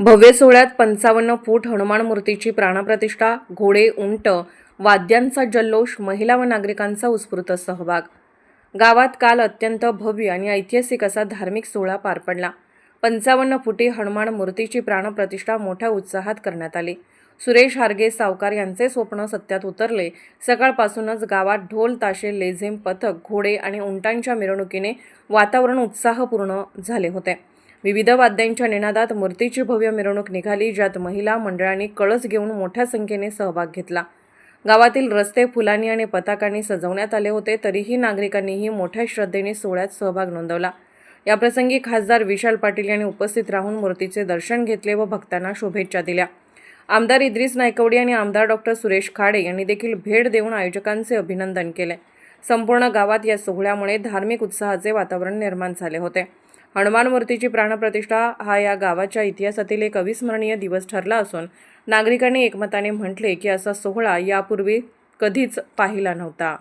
भव्य सोहळ्यात पंचावन्न फूट हनुमान मूर्तीची प्राणप्रतिष्ठा घोडे उंट वाद्यांचा जल्लोष महिला व नागरिकांचा उत्स्फूर्त सहभाग. गावात काल अत्यंत भव्य आणि ऐतिहासिक असा धार्मिक सोहळा पार पडला. पंचावन्न फुटी हनुमान मूर्तीची प्राणप्रतिष्ठा मोठ्या उत्साहात करण्यात आली. सुरेश हार्गे सावकार यांचे स्वप्न सत्यात उतरले. सकाळपासूनच गावात ढोल ताशे लेझिम पथक घोडे आणि उंटांच्या मिरवणुकीने वातावरण उत्साहपूर्ण झाले होते. विविध वाद्यांच्या निनादात मूर्तीची भव्य मिरवणूक निघाली ज्यात महिला मंडळांनी कळस घेऊन मोठ्या संख्येने सहभाग घेतला. गावातील रस्ते फुलांनी आणि पताकांनी सजवण्यात आले होते तरीही नागरिकांनीही मोठ्या श्रद्धेने सोहळ्यात सहभाग नोंदवला. याप्रसंगी खासदार विशाल पाटील यांनी उपस्थित राहून मूर्तीचे दर्शन घेतले व भक्तांना शुभेच्छा दिल्या. आमदार इद्रिस नायकवडी आणि आमदार डॉक्टर सुरेश खाडे यांनी देखील भेट देऊन आयोजकांचे अभिनंदन केले. संपूर्ण गावात या सोहळ्यामुळे धार्मिक उत्साहाचे वातावरण निर्माण झाले होते. हनुमान मूर्तीची प्राणप्रतिष्ठा हा या गावाच्या इतिहासातील एक अविस्मरणीय दिवस ठरला असून नागरिकांनी एकमताने म्हटले की असा सोहळा यापूर्वी कधीच पाहिला नव्हता.